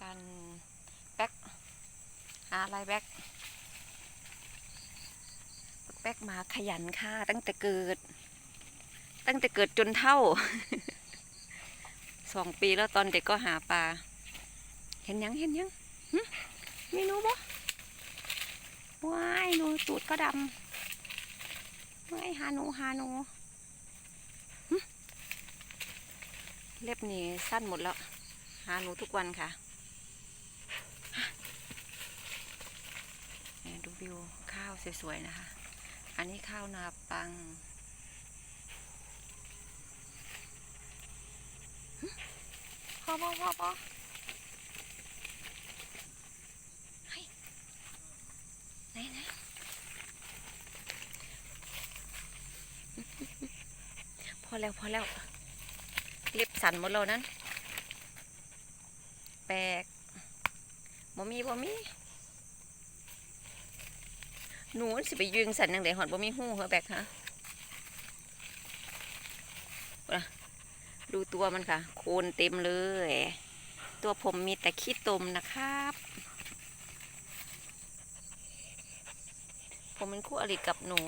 กันแบ็คหาอะไรแบ็คแบ็คมาขยันค่ะ ตั้งแต่เกิด ตั้งแต่เกิดจนเท่าสองปีแล้วตอนเด็กก็หาปลา เห็นยังเห็นยังหึมีหนูบ่ว้ายหนูตูดก็ดำว้ายหาหนูหาหนูเล็บนี่สั้นหมดแล้ว หาหนูทุกวันค่ะเนี่ยดู วิวข้าวสวยๆนะคะ อันนี้ข้าวนาปัง พอพอพอพอเฮ้ไหนไหนพอแล้วพอแล้วเล็บสั่นหมดแล้วนั้น แปลกบ่มีบ่มี หนูสิไปยืงสันยังไงหอดบ่มีหูเหรอแบกฮะดูตัวมันค่ะ โคนเต็มเลย ตัวผมมีแต่ขี้ตมนะครับ ผมเป็นคู่อริกับหนู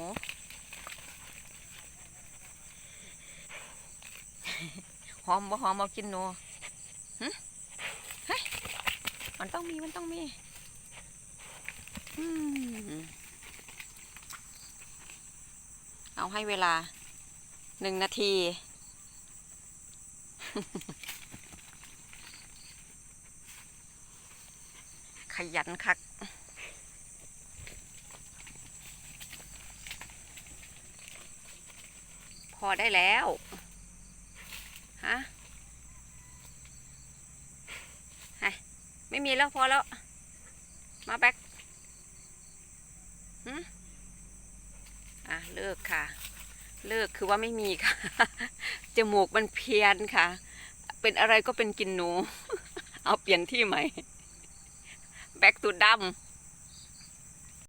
หอมบ่หอมเอากินหนูหึเฮ้ยมันต้องมีมันต้องมี อืม เอาให้เวลาหนึ่งนาที ขยันคักพอได้แล้ว ฮะไม่มีแล้วพอแล้ว มาแบ็คหืมอะ เลิกค่ะ เลิกคือว่าไม่มีค่ะ จมูกมันเพี้ยนค่ะ เป็นอะไรก็เป็นกินหนู เอาเปลี่ยนที่ใหม่แบ็กตูดด